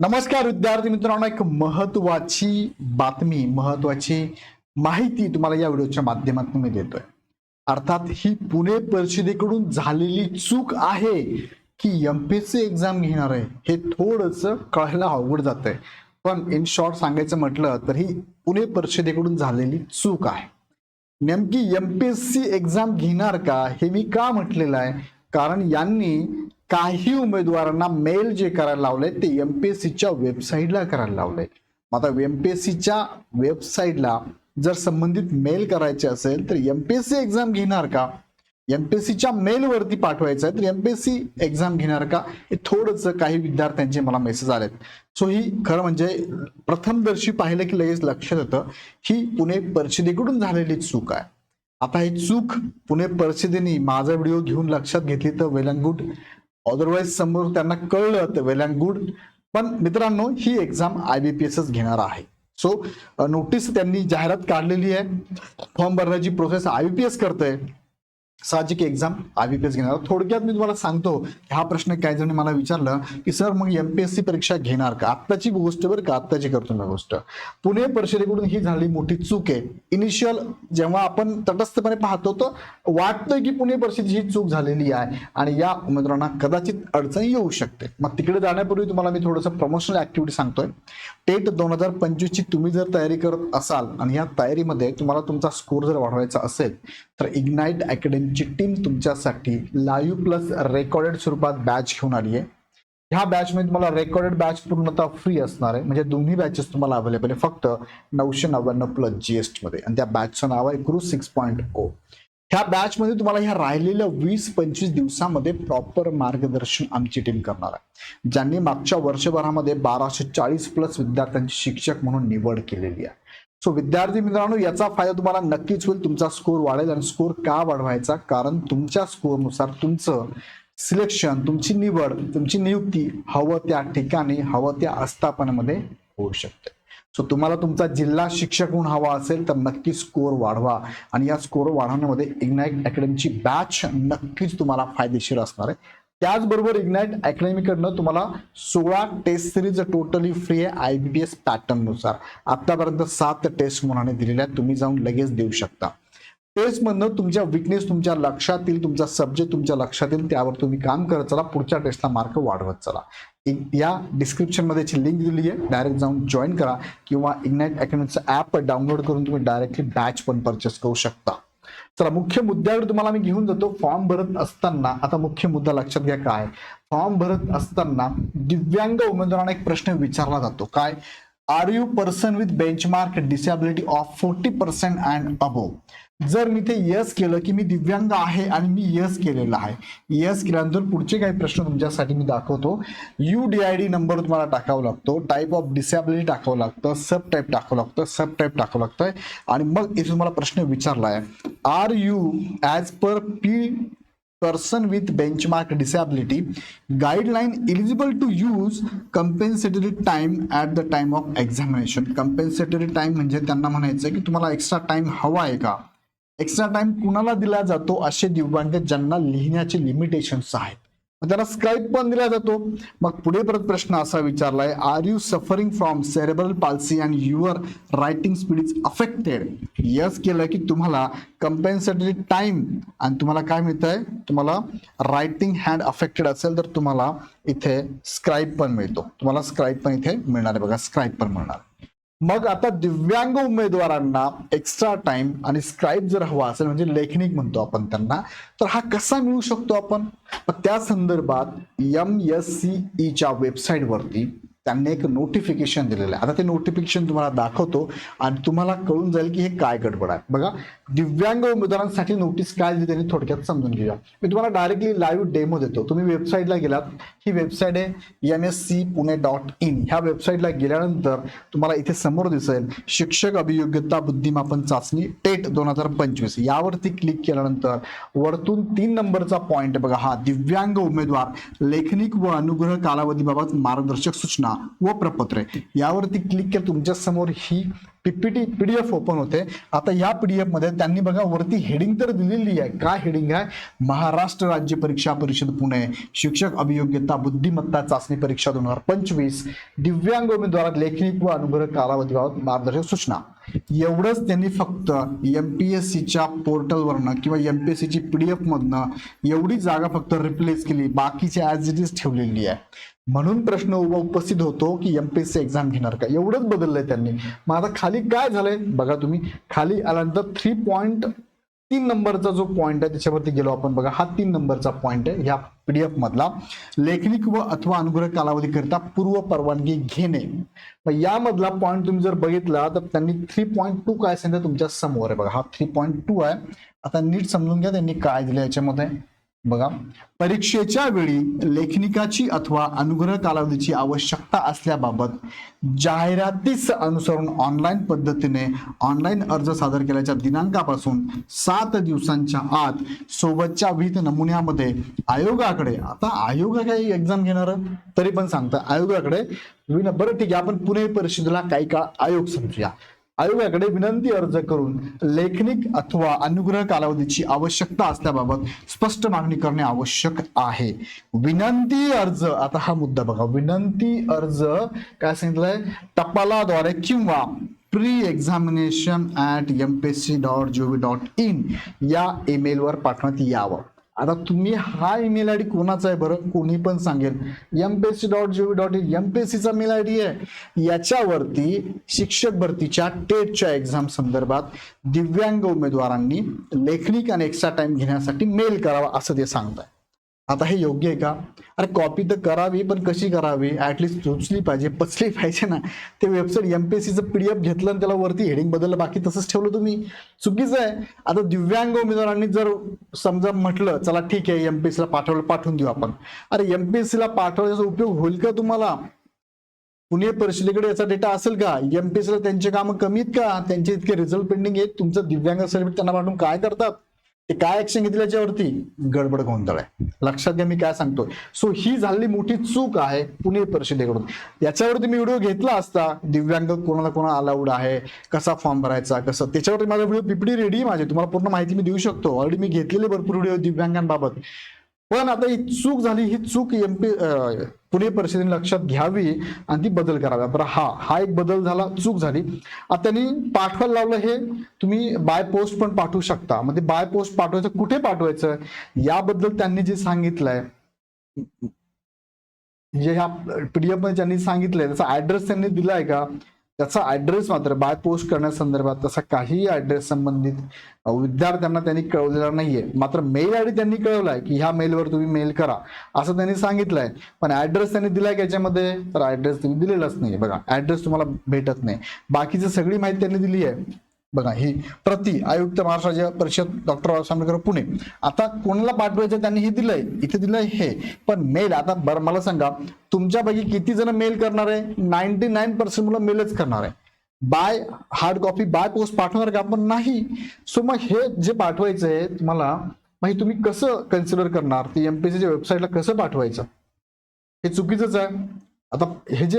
नमस्कार विद्यार्थी मित्रांनो एक महत्वाची बातमी महत्वाची माहिती तुम्हाला या व्हिडिओच्या माध्यमातून मी देतोय. अर्थात ही पुणे परिषदेकडून झालेली चूक आहे की एमपीएससी एक्झाम घेणार आहे हे थोडस कळायला अवघड जात आहे पण इन शॉर्ट सांगायचं म्हटलं तर ही पुणे परिषदेकडून झालेली चूक आहे. नेमकी एमपीएससी एक्झाम घेणार का हे मी का म्हटलेलं आहे कारण यांनी काही उमेदवारांना मेल जे करायला लावलंय ते एमपीएससीच्या वेबसाईटला करायला लावलंय पी आता एमपीएससीच्या वेबसाईटला जर संबंधित मेल करायचे असेल तर एमपीएससी एक्झाम घेणार का? एमपीएससीच्या मेलवरती पाठवायचं आहे तर एमपीएससी एक्झाम घेणार का? हे थोडंसं काही विद्यार्थ्यांचे मला मेसेज आलेत. सो ही खरं म्हणजे प्रथमदर्शी पाहिलं की लगेच लक्षात येतं ही पुणे परिषदेकडून झालेली चूक आहे. आता ही चूक पुणे परिषदेने माझा व्हिडिओ घेऊन लक्षात घेतली तर वेल अँड गुड अदरवाईज समोर त्यांना कळलं तर वेल अँड गुड पण मित्रांनो ही एक्झाम आय बी पी एसच घेणार आहे. सो नोटीस त्यांनी जाहिरात काढलेली आहे. फॉर्म भरण्याची process I B P S करते साहजिक exam I B P S घेणार थोडक्यात मी तुम्हाला सांगतो हा प्रश्न काही जणी मला विचारलं की सर मग एमपीएससी परीक्षा घेणार का? आत्ताची गोष्ट बरं का? आत्ताची करतो मी गोष्ट. पुणे परिषदेकडून ही झाली मोठी चूक आहे. इनिशियल जेव्हा आपण तटस्थपणे पाहतो तर वाटतं की पुणे परिषदेची ही चूक झालेली आहे आणि या उमेदवारांना कदाचित अडचण येऊ शकते. मग तिकडे जाण्यापूर्वी तुम्हाला मी थोडंसं प्रमोशनल ऍक्टिव्हिटी सांगतोय. टेट दोन हजार पंचवीसची तुम्ही जर तयारी करत असाल आणि या तयारीमध्ये तुम्हाला तुमचा स्कोर जर वाढवायचा असेल तर इग्नाईट अकॅडमीची टीम तुमच्यासाठी लाईव्ह प्लस रेकॉर्डेड स्वरूपात बॅच घेऊन आली आहे. ह्या बॅचमध्ये तुम्हाला रेकॉर्डेड बॅच पूर्णतः फ्री असणार आहे. म्हणजे दोन्ही बॅचेस तुम्हाला अवेलेबल आहे. फक्त नऊशे नव्याण्णव प्लस जीएसटी मध्ये. आणि त्या बॅचचं नाव आहे क्रू सिक्स पॉईंट ओ ह्या बॅचमध्ये तुम्हाला ह्या राहिलेल्या वीस पंचवीस दिवसामध्ये प्रॉपर मार्गदर्शन आमची टीम करणार आहे. ज्यांनी मागच्या वर्षभरामध्ये बाराशे चाळीस प्लस विद्यार्थ्यांची शिक्षक म्हणून निवड केलेली आहे. सो विद्यार्थी मित्रांनो याचा फायदा तुम्हाला नक्कीच होईल. तुमचा स्कोर वाढेल आणि स्कोर का वाढवायचा? कारण तुमच्या स्कोरनुसार तुमचं सिलेक्शन तुमची निवड तुमची नियुक्ती हवं त्या ठिकाणी हवं त्या आस्थापनामध्ये होऊ शकते. सो तुम्हाला तुमचा जिल्हा शिक्षक म्हणून हवा असेल तर नक्की स्कोर वाढवा. आणि या स्कोर वाढवण्यामध्ये इग्नाईट अकॅडमीची बॅच नक्कीच तुम्हाला फायदेशीर असणार आहे. त्याचबरोबर इग्नाईट अकॅडमीकडनं तुम्हाला सोळा टेस्ट सिरीज टोटली फ्री आहे आय बी पी एस पॅटर्ननुसार आत्तापर्यंत सात टेस्ट मुलाने दिलेल्या आहेत. तुम्ही जाऊन लगेच देऊ शकता. टेस्टमधनं तुमच्या विकनेस तुमच्या लक्षात येईल तुमचा सब्जेक्ट तुमच्या लक्षात येईल त्यावर तुम्ही काम करत चला. पुढच्या टेस्टला मार्क वाढवत चला. या डिस्क्रिप्शनमध्ये लिंक दिली आहे. डायरेक्ट जाऊन जॉईन करा किंवा इग्नाईट अकॅडमीचं ॲप डाउनलोड करून तुम्ही डायरेक्टली बॅच पण परचेस करू शकता. चला मुख्य मुद्द्यावर तुम्हाला मी घेऊन जातो. फॉर्म भरत असताना आता मुख्य मुद्दा लक्षात घ्या काय फॉर्म भरत असताना दिव्यांग उमेदवारांना एक प्रश्न विचारला जातो. काय? Are you person with benchmark disability of forty percent and above जर मी ते यस केलं की मी दिव्यांग आहे आणि मी यस केलेलं आहे. यस केल्यानंतर पुढचे काही प्रश्न तुमच्यासाठी मी दाखवतो. U D I D number तुम्हाला टाकावा लागतो. टाईप ऑफ डिसेबिलिटी टाकावं लागतं. सब टाईप टाकावं लागतं. सब टाईप टाकावं लागतंय आणि मग इथे तुम्हाला प्रश्न विचारला आहे. Are you as per P person with benchmark disability guideline eligible to use compensatory time at the time of examination compensatory time म्हणजे त्यांना म्हणायचं आहे की तुम्हाला एक्स्ट्रा टाईम हवा आहे का? एक्स्ट्रा टाईम कुणाला दिला जातो असे दिवंग ज्यांना लिहिण्याचे लिमिटेशन्स आहेत? मग त्याला स्क्राईब पण दिला जातो. मग पुढे परत प्रश्न असा विचारलाय are you suffering from cerebral palsy and your writing speed is affected yes केलं की तुम्हाला कंपेन्सेटरी टाइम आणि तुम्हाला काय मिळत आहे तुम्हाला रायटिंग हँड अफेक्टेड असेल तर तुम्हाला इथे स्क्राईब पण मिळतो. तुम्हाला स्क्राईब पण इथे मिळणार आहे. बघा स्क्राईब पण मिळणार. मग आता दिव्यांग उमेदवारांना एक्स्ट्रा टाइम आणि स्क्राईब जर हवा असेल म्हणजे लेखनिक म्हणतो आपण त्यांना तर हा कसा मिळू शकतो आपण? त्या संदर्भात एम एस सी ईच्या वेबसाईटवरती त्यांनी एक नोटिफिकेशन दिलेलं आहे. आता ते नोटिफिकेशन तुम्हाला दाखवतो आणि तुम्हाला कळून जाईल की हे काय गडबड आहे. बघा दिव्यांग उमेदवारांसाठी नोटीस काय दिली त्यांनी थोडक्यात समजून घेऊया. मी तुम्हाला डायरेक्टली लाईव्ह डेमो देतो. तुम्ही वेबसाईटला गेलात. ही वेबसाईट आहे M S C Pune dot in ह्या वेबसाईटला गेल्यानंतर तुम्हाला इथे समोर दिसेल शिक्षक अभियोग्यता बुद्धिमापन चाचणी टेट दोन हजार पंचवीस. यावरती क्लिक केल्यानंतर वरतून तीन नंबरचा पॉईंट बघा. हा दिव्यांग उमेदवार लेखनिक व अनुग्रह कालावधीबाबत मार्गदर्शक सूचना. व प्रपत्रे यावरती क्लिक केलं तुमच्यासमोर ही पीपीटी पीडीएफ ओपन होते. आता या पीडीएफमध्ये त्यांनी बघा वरती हेडिंग तर दिलेली आहे. काय हेडिंग आहे? महाराष्ट्र राज्य परीक्षा परिषद पुणे. शिक्षक अभियोग्यता बुद्धिमत्ता चाचणी परीक्षा दोन हजार पंचवीस. दिव्यांग उमेदवारात लेखनिक व अनुग्रह कालावधीबाबत मार्गदर्शक सूचना. एवढंच त्यांनी फक्त एमपीएससीच्या पोर्टलवरनं किंवा एमपीएससीची पीडीएफ मधनं एवढी जागा फक्त रिप्लेस केली. बाकीची ऍज इट इज ठेवलेली आहे. म्हणून प्रश्न उपस्थित होतो की एमपीएससी एक्झाम घेणार का? एवढंच बदललंय त्यांनी. मग आता खाली काय झालंय? बघा तुम्ही खाली आल्यानंतर थ्री पॉईंट तीन नंबरचा जो पॉईंट आहे त्याच्यावरती गेलो आपण. बघा हा तीन नंबरचा पॉईंट आहे ह्या पीडीएफ मधला. लेखनिक व अथवा अनुग्रह कालावधी करता पूर्व परवानगी घेणे. मग यामधला पॉईंट तुम्ही जर बघितला तर त्यांनी थ्री पॉईंट टू काय सांगितलं तुमच्यासमोर आहे. बघा हा थ्री पॉईंट टू आहे. आता नीट समजून घ्या त्यांनी काय दिलं याच्यामध्ये. बघा. परीक्षेच्या वेळी लेखनिकाची अथवा अनुग्रह कालावधीची आवश्यकता असल्याबाबत जाहिरातीस अनुसरून ऑनलाईन पद्धतीने ऑनलाईन अर्ज सादर केल्याच्या दिनांकापासून सात दिवसांच्या आत सोबतच्या वीत नमुन्यामध्ये आयोगाकडे आता आयोग काही एक्झाम घेणार? तरी पण सांगतं आयोगाकडे बरं ठीक आहे आपण पुणे परिषदेला काही काळ आयोग समजूया. आयोगाकडे विनंती अर्ज करून लेखनिक अथवा अनुग्रह कालावधीची आवश्यकता असल्याबाबत स्पष्ट मागणी करणे आवश्यक आहे. विनंती अर्ज आता हा मुद्दा बघा. विनंती अर्ज काय सांगितलंय? टपालाद्वारे किंवा pre examination at M P C dot gov dot in या ईमेलवर पाठवण्यात यावं. आता तुम्ही हा ईमेल आय डी कोणाचा आहे बरं? कोणी पण सांगेल. M P S C dot G dot in M P S सीचा मेल आय डी आहे. याच्यावरती शिक्षक भरतीच्या टेटच्या एक्झाम संदर्भात दिव्यांग उमेदवारांनी लेखनिक आणि एक्स्ट्रा टाइम घेण्यासाठी मेल करावा असं ते सांगत आहे आता हे योग्य आहे का? अरे कॉपी तर करावी पण कशी करावी? ॲटलिस्ट सुचली पाहिजे पचली पाहिजे ना. ते वेबसाईट एमपीएससीचं पीडीएफ घेतलं आणि त्याला वरती हेडिंग बदललं बाकी तसंच ठेवलं तुम्ही. चुकीचं आहे. आता दिव्यांग उमेदवारांनी जर समजा म्हटलं चला ठीक आहे एमपीएससीला पाठवलं पाठवून देऊ आपण. अरे एमपीएससीला पाठवण्याचा उपयोग होईल का तुम्हाला? पुणे परिषदेकडे याचा डेटा असेल का? एमपीएससीला त्यांचे कामं कमी आहेत का? त्यांचे इतके रिझल्ट पेंडिंग आहेत. तुमचं दिव्यांग सर्टिफिकेट त्यांना पाठवून काय करतात? ते काय ऍक्शन घेतली याच्यावरती? गडबड गोंधळ आहे लक्षात घ्या मी काय सांगतोय. सो ही झालेली मोठी चूक आहे पुणे परिषदेकडून. याच्यावरती मी व्हिडिओ घेतला असता दिव्यांग कोणाला कोणाला अलाउड आहे कसा फॉर्म भरायचा कसं? त्याच्यावरती माझा व्हिडिओ पीपीडी रेडी माझे. तुम्हाला पूर्ण माहिती मी देऊ शकतो. ऑलरेडी मी घेतलेले भरपूर व्हिडिओ दिव्यांगांबाबत. पण आता ही चूक झाली ही चूक एमपी पुणे परिषदेने लक्षात घ्यावी आणि ती बदल करावा. बरं हा हा एक बदल झाला चूक झाली. आता त्यांनी पाठवायला लावलं हे तुम्ही बाय पोस्ट पण पाठवू शकता. म्हणजे बाय पोस्ट पाठवायचं कुठे पाठवायचं? याबद्दल त्यांनी जे सांगितलंय जे ह्या पीडीएफमध्ये ज्यांनी सांगितलंय त्याचा ऍड्रेस त्यांनी दिलाय का? त्याचा ऍड्रेस मात्र बाय पोस्ट करण्यासंदर्भात तसा काही ऍड्रेस संबंधित विद्यार्थ्यांना त्यांनी कळवलेला नाहीये. मात्र मेल आय डी त्यांनी कळवलाय की ह्या मेलवर तुम्ही मेल करा असं त्यांनी सांगितलंय. पण ऍड्रेस त्यांनी दिलाय का याच्यामध्ये? तर ऍड्रेस तुम्ही दिलेलाच नाही बघा ऍड्रेस तुम्हाला भेटत नाही. बाकीची सगळी माहिती त्यांनी दिली आहे बघा ही प्रति आयुक्त महाराष्ट्र राज्य परिषद डॉक्टर बाबासाहेब आंबेडकर पुणे. आता कोणाला पाठवायचं त्यांनी हे दिलंय? इथे दिलंय हे. पण मेल आता बरं मला सांगा तुमच्यापैकी किती जण मेल करणार आहे? नाईन्टी नाईन पर्सेंट मुलं मेलच करणार आहे. By hard copy by post पाठवणार का? पण नाही. सो मग हे जे पाठवायचं आहे तुम्हाला मग तुम्ही कसं कन्सिडर करणार? ते एमपीसीच्या वेबसाईटला कसं पाठवायचं? हे चुकीचंच आहे. आता हे जे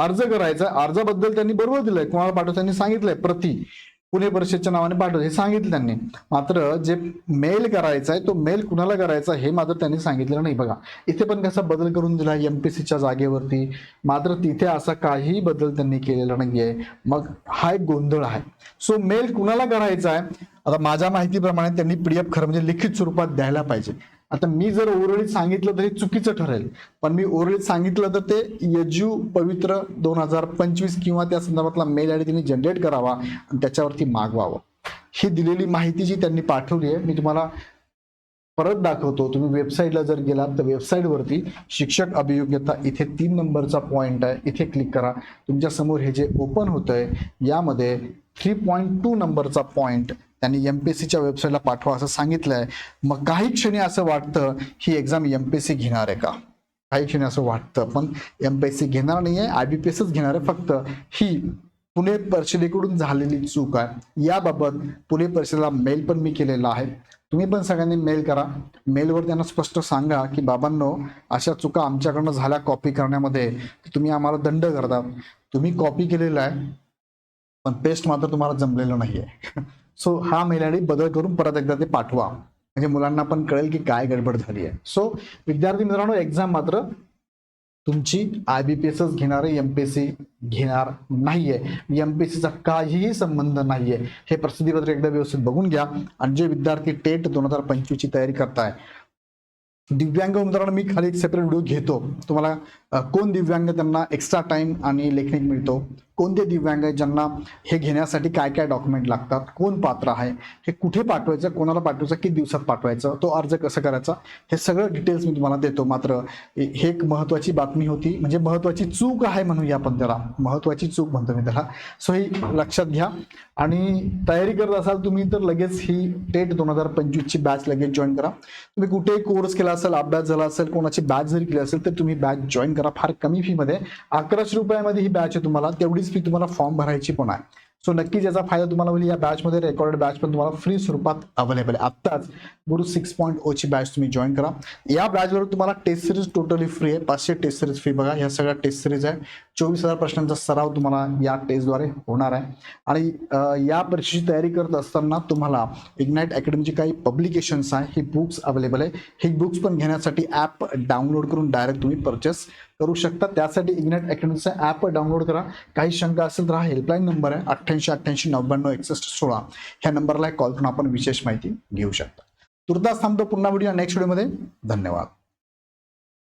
अर्ज करायचा अर्जाबद्दल त्यांनी बरोबर दिलंय. कोणाला पाठवतो त्यांनी सांगितलंय. प्रति. पुणे परिषदच्या नावाने पाठवतो हे सांगितलं त्यांनी. मात्र जे मेल करायचा आहे तो मेल कुणाला करायचा हे मात्र त्यांनी सांगितलेलं नाही. बघा इथे पण कसा बदल करून दिला एमपीसीच्या जागेवरती. मात्र तिथे असा काही बदल त्यांनी केलेला नाहीये. मग हा एक गोंधळ आहे. सो मेल कुणाला करायचा आहे? आता माझ्या माहितीप्रमाणे त्यांनी पीडीएफ खरं म्हणजे लिखित स्वरूपात द्यायला पाहिजे. आता मी जर ओरळीत सांगितलं तरी चुकीचं ठरेल. पण मी ओरळीत सांगितलं तर ते यजू पवित्र दोन हजार पंचवीस किंवा त्या संदर्भातला मेल आय डी त्यांनी जनरेट करावा आणि त्याच्यावरती मागवावं. ही दिलेली माहिती जी त्यांनी पाठवली आहे मी तुम्हाला परत दाखवतो. तुम्ही वेबसाईटला जर गेलात तर वेबसाईटवरती शिक्षक अभियोग्यता इथे तीन नंबरचा पॉईंट आहे. इथे क्लिक करा. तुमच्यासमोर हे जे ओपन होतंय आहे यामध्ये थ्री पॉईंट टू नंबरचा पॉईंट त्यांनी एमपीएससीच्या वेबसाईटला पाठवा असं सांगितलंय. मग काही क्षणी असं वाटतं ही एक्झाम एमपीएससी घेणार आहे का? काही क्षणी असं वाटतं पण एमपीएससी घेणार नाहीये आयबीपीएसच घेणार आहे फक्त. ही पुणे परिषदेकडून झालेली चूक आहे. याबाबत पुणे परिषदेला मेल पण मी केलेला आहे. तुम्ही पण सगळ्यांनी मेल करा. मेलवर त्यांना स्पष्ट सांगा की बाबांनो अशा चुका आमच्याकडनं झाल्या कॉपी करण्यामध्ये. तुम्ही आम्हाला दंड करता तुम्ही कॉपी केलेला आहे पण पेस्ट मात्र तुम्हाला जमलेलं नाहीये. सो हा मेल आय डी बदल करून परत एकदा ते पाठवा. म्हणजे मुलांना पण कळेल की काय गडबड झाली आहे. सो विद्यार्थी मित्रांनो एक्झाम मात्र तुमची आय बी पी एसच घेणार आहे एम पी एस सी घेणार नाहीये. एम पी एस सीचा काहीही संबंध नाहीये. हे प्रसिद्धीपत्र एकदा व्यवस्थित बघून घ्या. आणि जे विद्यार्थी टेट दोन हजार पंचवीसची तयारी करताय दिव्यांग मित्रांनो मी खाली एक सेपरेट व्हिडिओ घेतो. तुम्हाला कोण दिव्यांग त्यांना एक्स्ट्रा टाइम आणि लेखनिक मिळतो. कोणते दिव्यांग आहेत ज्यांना हे घेण्यासाठी काय काय डॉक्युमेंट लागतात? कोण पात्र आहे? हे कुठे पाठवायचं? कोणाला पाठवायचं? किती दिवसात पाठवायचं? तो अर्ज कसं करायचा? हे सगळं डिटेल्स मी तुम्हाला देतो. मात्र हे एक महत्त्वाची बातमी होती. म्हणजे महत्त्वाची चूक आहे म्हणूया आपण त्याला महत्त्वाची चूक म्हणतो मी त्याला. सो ही लक्षात घ्या. आणि तयारी करत असाल तुम्ही तर लगेच ही टेट दोन हजार पंचवीसची बॅच लगेच जॉईन करा. तुम्ही कुठेही कोर्स केला असेल अभ्यास झाला असेल कोणाची बॅच जरी केली असेल तर तुम्ही बॅच जॉईन करा. फार कमी फीमध्ये अकराशे रुपयामध्ये ही बॅच आहे तुम्हाला. तेवढीच फी तुम्हाला फॉर्म भरायची पण आहे. सो नक्कीच याचा फायदा तुम्हाला होईल. या बॅचमध्ये रेकॉर्डेड बॅच पण तुम्हाला फ्री स्वरूपात अवेलेबल आहे. आत्ताच गुरु सिक्स पॉईंट ओची बॅच तुम्ही जॉईन करा. या बॅचवर तुम्हाला टेस्ट सिरीज टोटली फ्री आहे. पाचशे टेस्ट सिरीज फी बघा. ह्या सगळ्या टेस्ट सिरीज आहे. चोवीस हजार प्रश्नांचा सराव तुम्हाला या टेस्टद्वारे होणार आहे. आणि या परीक्षेची तयारी करत असताना तुम्हाला इग्नाइट अकॅडमीची काही पब्लिकेशन्स आहे ही बुक्स अवेलेबल आहे. ही बुक्स पण घेण्यासाठी ॲप डाउनलोड करून डायरेक्ट तुम्ही परचेस करू शकता. त्यासाठी इग्नाईट अकॅडमीचं ॲप डाउनलोड करा. काही शंका असेल तर हा हेल्पलाईन नंबर आहे अठ्ठ्याऐंशी अठ्ठ्याऐंशी नव्याण्णव एकसष्ट सोळा. ह्या नंबरला कॉल करून आपण विशेष माहिती घेऊ शकता. तुर्तास थांबतो पुन्हा व्हिडिओ नेक्स्ट व्हिडिओमध्ये धन्यवाद.